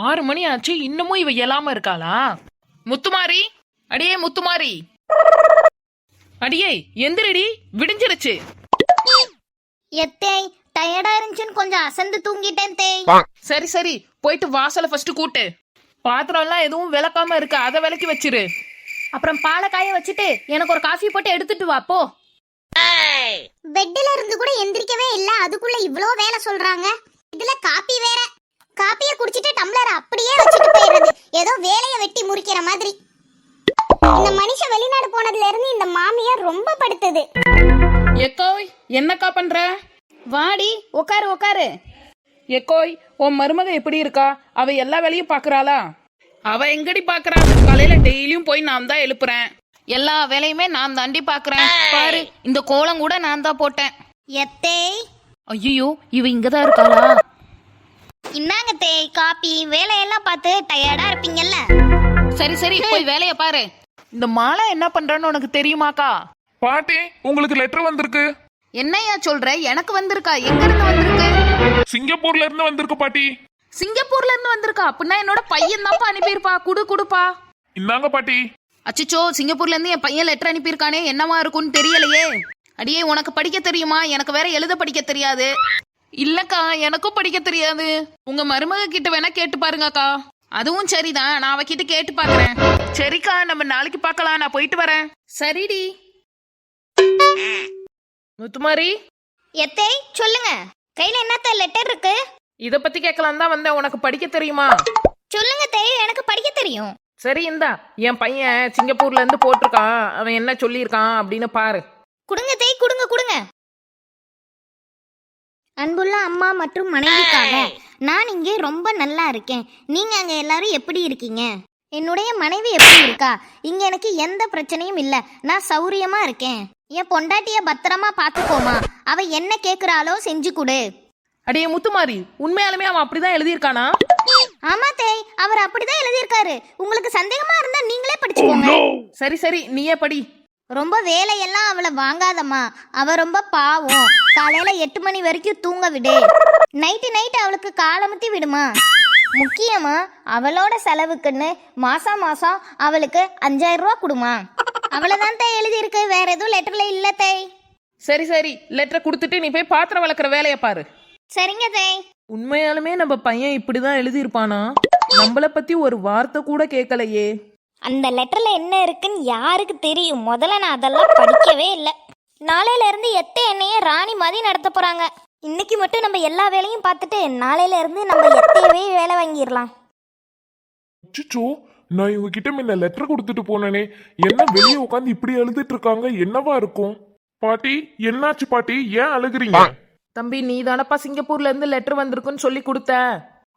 ஆறு மணி ஆச்சு இன்னமும் இவ எழாம இருக்காளா? முத்துமாரி? அடியே முத்துமாரி. அடியே எந்திரடி விடிஞ்சிருச்சு. எத்தேய் டயர்டா இருந்துச்சுன்னு கொஞ்சம் அசந்து தூங்கிட்டேன் தேய். சரி சரி போயிட்டு வாசலை ஃபர்ஸ்ட் கூட்டு. பாத்திரம் எல்லாம் எதுவும் விளக்காம இருக்கு அதை விளக்கி வச்சிரு. அப்புறம் பாலை காய வச்சுட்டு எனக்கு ஒரு காஃபி போட்டு எடுத்துட்டு வா போ. பெட்ல இருந்து கூட எந்திரிக்கவே இல்ல அதுக்குள்ள இவ்ளோ வேலை சொல்றாங்க. இதுல காப்பி வேற. காப்பிய குடிச்சிட்டு அப்படியே வச்சுட்டு போயிடுறது. ஏதோ வேலைய வெட்டி முறிக்கிற மாதிரி. இந்த மனுஷன் வெளிநாடு போனதுல இருந்து இந்த மாமியார் ரொம்ப படுத்துது. எக்கோய் என்னக்கா பண்ற? வாடி உட்காரு உட்காரு எக்கோய் உன் மருமக எப்படி இருக்கா? அவ எல்லா வேலையும் பாக்குறாளா? அவ எங்கடி பாக்குறா? காலையில டெய்லியும் போய் நான் தான் எழுப்புறேன். எல்லா வேலையுமே நான் தாண்டி பாக்குறேன். பாரு இந்த கோலம் கூட நான் தான் போட்டேன். எத்தேய் ஐயோ இவ இங்கதான் இருக்காளா? இன்னாங்க தேய் காப்பி. வேலையெல்லாம் பார்த்து டயர்டா இருப்பீங்கல்ல. சரி சரி போய் வேலைய பாரு. இந்த மாலை என்ன பண்றான்னு உனக்கு தெரியுமாக்கா? பாட்டி உங்களுக்கு லெட்டர் வந்திருக்கு. என்னையா சொல்ற? எனக்கு வந்திருக்கா? எங்க இருந்து வந்திருக்கு? சிங்கப்பூர்ல இருந்து வந்திருக்கு பாட்டி. சிங்கப்பூர்ல இருந்து வந்திருக்கா? அப்படின்னா என்னோட பையன் தான்ப்பா அனுப்பியிருப்பா. குடு குடுப்பா. இந்தாங்க பாட்டி. அச்சச்சோ சிங்கப்பூர்ல இருந்து என் பையன் லெட்டர் அனுப்பியிருக்கானே என்னவா இருக்கும்னு தெரியலையே. அடியே உனக்கு படிக்க தெரியுமா? எனக்கு வேற எழுத படிக்க தெரியாது. இல்லக்கா எனக்கும் படிக்க தெரியாது. உங்க மருமக கிட்ட வேணா கேட்டு பாருங்கக்கா. அதுவும் சரிதான் நான் அவகிட்ட கேட்டு பாக்குறேன். சரிக்கா நம்ம நாளைக்கு பார்க்கலாம் நான் போயிட்டு வரேன். சரிடி. முத்துமாரி? எத்தேய் சொல்லுங்க. கையில என்னத்த லெட்டர் இருக்கு? இத பத்தி கேட்கலாம் தான் வந்தேன் உனக்கு படிக்க தெரியுமா? சொல்லுங்க தேய் எனக்கு படிக்க தெரியும். சரி இந்தா என் பையன் சிங்கப்பூர்ல இருந்து போட்டிருக்கான். அவன் என்ன சொல்லியிருக்கான் அப்படின்னு பாரு. குடுங்க தேய் குடுங்க குடுங்க. அன்புள்ள அம்மா மற்றும் மனைவிக்காக. நான் இங்கே ரொம்ப நல்லா இருக்கேன். நீங்க அங்க எல்லாரும் எப்படி இருக்கீங்க? என்னுடைய மனைவி எப்படி இருக்கா? இங்க எனக்கு எந்த பிரச்சனையும் இல்ல. நான் சௌரியமா இருக்கேன். என் பொண்டாட்டிய பத்திரமா பாத்துக்கோமா அவ என்ன கேக்குறாளோ செஞ்சு கொடு. அடியே முத்துமாரி உண்மையாலுமே அவன் அப்படிதான் எழுதியிருக்கானா? ஆமா தேய் அவர் அப்படிதான் எழுதியிருக்காரு. உங்களுக்கு சந்தேகமா இருந்தா நீங்களே படிச்சுக்கோங்க. சரி சரி நீயே படி. ரொம்ப வேலையெல்லாம் அவளை வாங்காதம்மா. அவ ரொம்ப பாவம். காலையில எட்டு மணி வரைக்கும் தூங்க விடு. நைட்டு நைட்டு அவளுக்கு காலமுத்தி விடுமா? முக்கியமா அவளோட செலவுக்குன்னு மாசம் மாசம் அவளுக்கு அஞ்சாயிரம் ரூபா கொடுமா. அவ்வளவுதான் தே எழுதியிருக்கு வேற எதுவும் லெட்டர்ல இல்ல தேய் சரி சரி லெட்டரை கொடுத்துட்டு நீ போய் பாத்திரம் வளர்க்குற வேலையை பாரு. சரிங்க தேய் உண்மையாலுமே நம்ம பையன் இப்படிதான் எழுதியிருப்பானா? நம்மள பத்தி ஒரு வார்த்தை கூட கேட்கலையே. அந்த லெட்டர்ல என்ன இருக்குன்னு யாருக்கு தெரியும்? முதல்ல நான் அதெல்லாம் படிக்கவே இல்லை. நாளையில இருந்து எத்த என்னைய ராணி மாதிரி நடத்த போறாங்க. இன்னைக்கு மட்டும் நம்ம எல்லா வேலையும் பார்த்துட்டு நாளையில இருந்து நம்ம எத்தையவே வேலை வாங்கிடலாம். அச்சோ நான் இவங்க கிட்ட முன்ன லெட்டர் கொடுத்துட்டு போனேனே. என்ன வெளியே உட்காந்து இப்படி எழுதிட்டு இருக்காங்க? என்னவா இருக்கும்? பாட்டி என்னாச்சு பாட்டி? ஏன் அழுகுறீங்க? தம்பி நீ தானப்பா சிங்கப்பூர்ல இருந்து லெட்டர் வந்திருக்குன்னு சொல்லி கொடுத்த.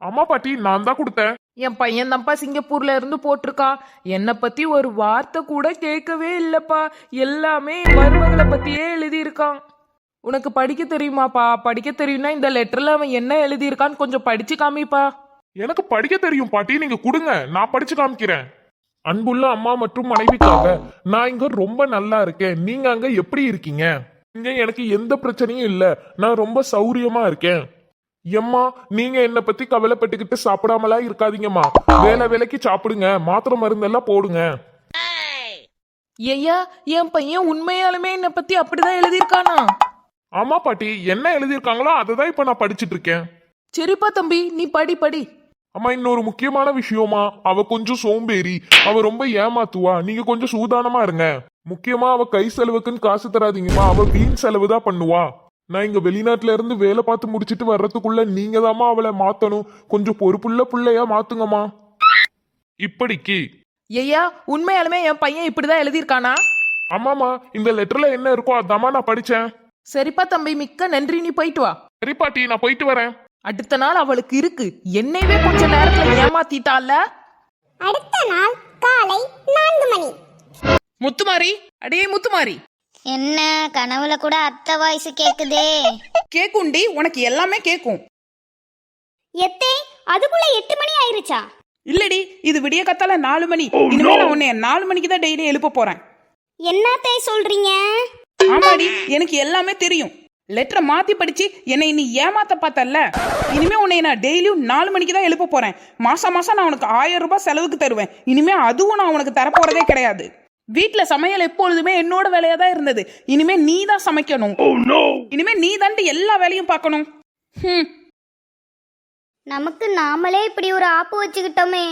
ஆமா பாட்டி நான் தான் கொடுத்தேன். என் பையன் தான்ப்பா சிங்கப்பூர்ல இருந்து போட்டிருக்கான் என்னை பத்தி ஒரு வார்த்தை கூட கேட்கவே இல்லப்பா. எல்லாமே என் மருமகளை பத்தியே எழுதியிருக்கான். உனக்கு படிக்க தெரியுமாப்பா? படிக்க தெரியும்னா இந்த லெட்டர்ல அவன் என்ன எழுதியிருக்கான்னு கொஞ்சம் படிச்சு காமிப்பா. எனக்கு படிக்க தெரியும் பாட்டி நீங்க கொடுங்க. நான் படிச்சு காமிக்கிறேன். அன்புள்ள அம்மா மற்றும் மனைவிக்காக நான் இங்க ரொம்ப நல்லா இருக்கேன். நீங்க அங்க எப்படி இருக்கீங்க? இங்க எனக்கு எந்த பிரச்சனையும் இல்ல. நான் ரொம்ப சௌரியமா இருக்கேன். எம்மா நீங்க என்ன பத்தி கவலைப்பட்டுக்கிட்டு சாப்பிடாமலா இருக்காதீங்கம்மா. வேலை வேலைக்கு சாப்பிடுங்க. மாத்திரை மருந்தெல்லாம் போடுங்க. ஐயா என் பையன் உண்மையாலுமே என்னை பத்தி அப்படிதான் எழுதியிருக்கானா? ஆமா பாட்டி. என்ன எழுதியிருக்காங்களோ அதை தான் இப்ப நான் படிச்சிட்டு இருக்கேன் சரிப்பா தம்பி நீ படி படி. அம்மா இன்னொரு முக்கியமான விஷயமா. அவ கொஞ்சம் சோம்பேறி. அவ ரொம்ப ஏமாத்துவா. நீங்க கொஞ்சம் சூதானமா இருங்க. முக்கியமா அவ கை செலவுக்குன்னு காசு தராதீங்கம்மா. அவ வீண் செலவு தான் பண்ணுவா. நான் இங்க வெளிநாட்டுல இருந்து வேலை பார்த்து முடிச்சிட்டு வர்றதுக்குள்ள நீங்க தாம்மா அவளை மாத்தணும். கொஞ்சம் பொறுப்புள்ள புள்ளையா மாத்துங்கம்மா. இப்படிக்கு. ஐயா உண்மையாலுமே என் பையன் இப்படிதான் எழுதியிருக்கானா? ஆமாமா இந்த லெட்டர்ல என்ன இருக்கோ அதாம்மா நான் படிச்சேன். சரிப்பா தம்பி மிக்க நன்றி நீ போயிட்டு வா. சரி பாட்டி நான் போயிட்டு வரேன். அடுத்த நாள் அவளுக்கு இருக்கு. என்னையவே கொஞ்ச நேரத்துல ஏமாத்திட்டால? அடுத்த நாள் காலை நான்கு மணி. முத்துமாரி அடியே முத்துமாரி. என்ன கனவுல கூட அத்தை வாய்ஸ் கேக்குதே. கேக்குண்டி உனக்கு எல்லாமே கேக்கும். எத்தே அதுக்குள்ள எட்டு மணி ஆயிருச்சா? இல்லடி இது விடிய கத்தால நாலு மணி. இனிமே நான் உன்னை நாலு மணிக்கு தான் டெய்லி எழுப்ப போறேன். என்னத்தை சொல்றீங்க? ஆமாடி எனக்கு எல்லாமே தெரியும். லெட்டரை மாத்தி படிச்சு என்னை நீ ஏமாத்த பார்த்தல்ல? இனிமே உன்னை நான் டெய்லியும் நாலு மணிக்கு தான் எழுப்ப போறேன். மாசம் மாசம் நான் உனக்கு ஆயிரம் ரூபாய் செலவுக்கு தருவேன். இனிமே அதுவும் நான் உனக்கு தரப்போறதே கிடையாது. வீட்ல சமையல் எப்பொழுதுமே என்னோட வேலையா தான் இருந்தது. இனிமே நீ தான் சமைக்கணும் இனிமே நீ தாண்டி எல்லா வேலையும் பார்க்கணும். நமக்கு நாமளே இப்படி ஒரு ஆப்பு வச்சுக்கிட்டோமே.